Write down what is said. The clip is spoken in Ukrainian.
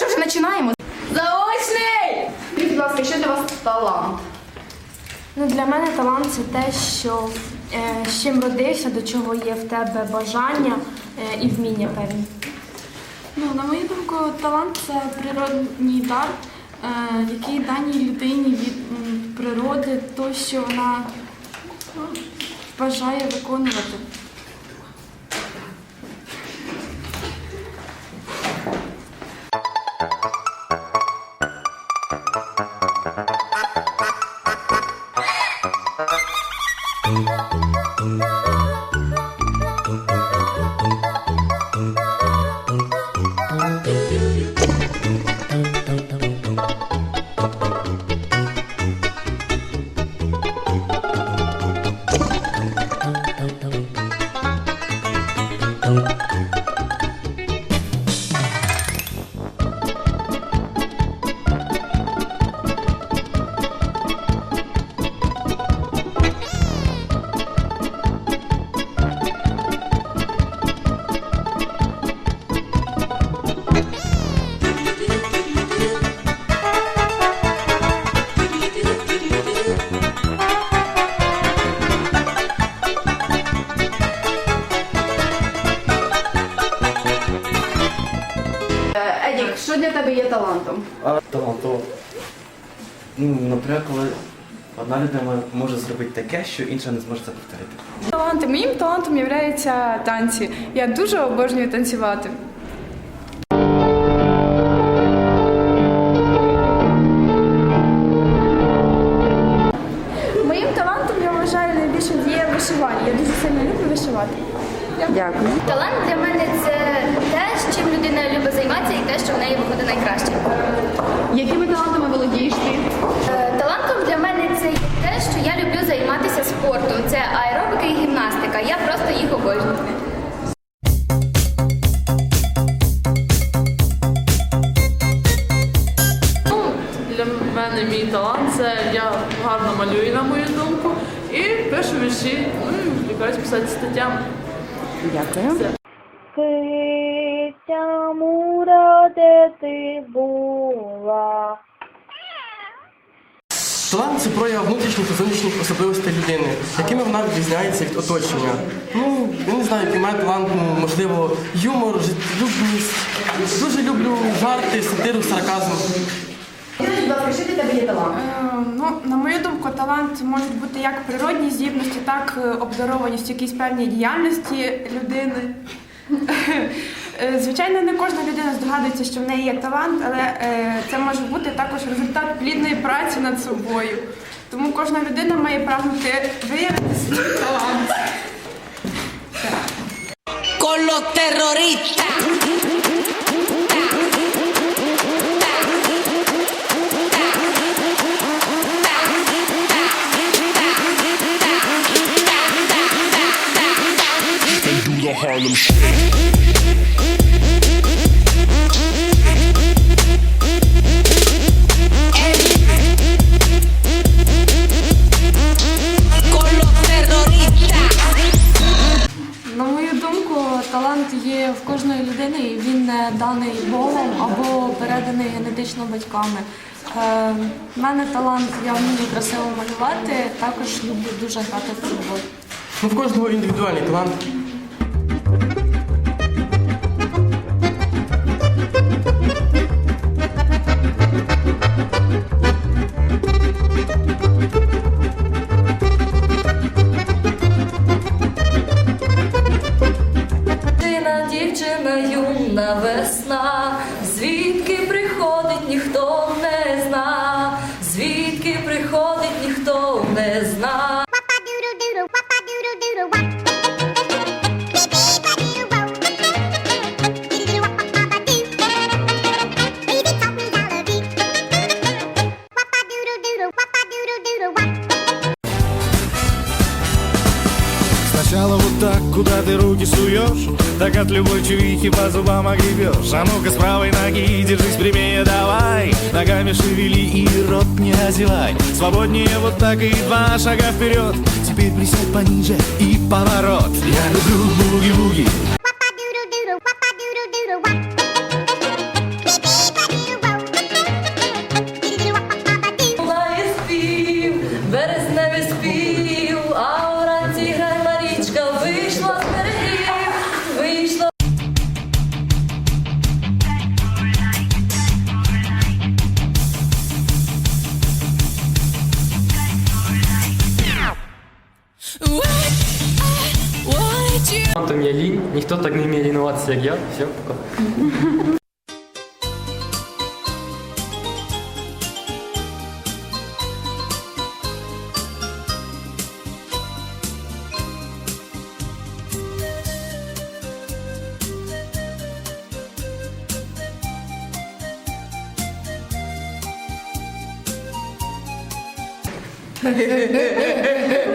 що, вже починаємо? Заочний! Скажіть, будь ласка, що для вас талант? Ну, для мене талант це те, що е, з чим родився, до чого є в тебе бажання е, і вміння певні. Ну, на мою думку, талант це природній дар, е, який даній людині від м, природи, то, що вона ну, бажає виконувати. Що для тебе є талантом? А талантово. Ну, наприклад, коли одна людина може зробити таке, що інша не зможе це повторити. Таланти. Моїм талантом є танці. Я дуже обожнюю танцювати. Моїм талантом я вважаю найбільше є вишивання. Я дуже сильно люблю вишивати. Дякую. Талант для мене це те, чим людина любить займатися, пишу вірші, ну і влюбляюсь писати статтями. Дякую. Киця мура, де ти була? Талант це прояв внутрішніх та зовнішніх особливостей людини, якими вона відрізняється від оточення. Ну, я не знаю, який має талант, ну, можливо, юмор, життєлюбність. Дуже люблю жарти, сатиру, сарказм. Скажіть, будь ласка, що для тебе є талант? Е, Ну, на мою думку, талант може бути як природні здібності, так і обдарованість в якійсь певній діяльності людини. Е, Звичайно, не кожна людина здогадується, що в неї є талант, але е, це може бути також результат плідної праці над собою. Тому кожна людина має прагнути виявити свій талант. con los Terroristas. На мою думку, талант є в кожної людини, і він не даний Богом або переданий генетично батьками. Е, мене талант, я вмію красиво малювати, також люблю дуже грати в футбол. Ну, в кожного індивідуальний талант. Весна, Сначала вот так, куда ты руки суешь Так от любой чувихи по зубам огребешь. А ну-ка с правой ноги держись прямее давай. Ногами шевели и рот не озевай Свободнее вот так и два шага вперед. Теперь присядь пониже и поворот. Я люблю буги-буги музикантом я лінь, ніхто так не вміє лінуватися, як я. Все, пока.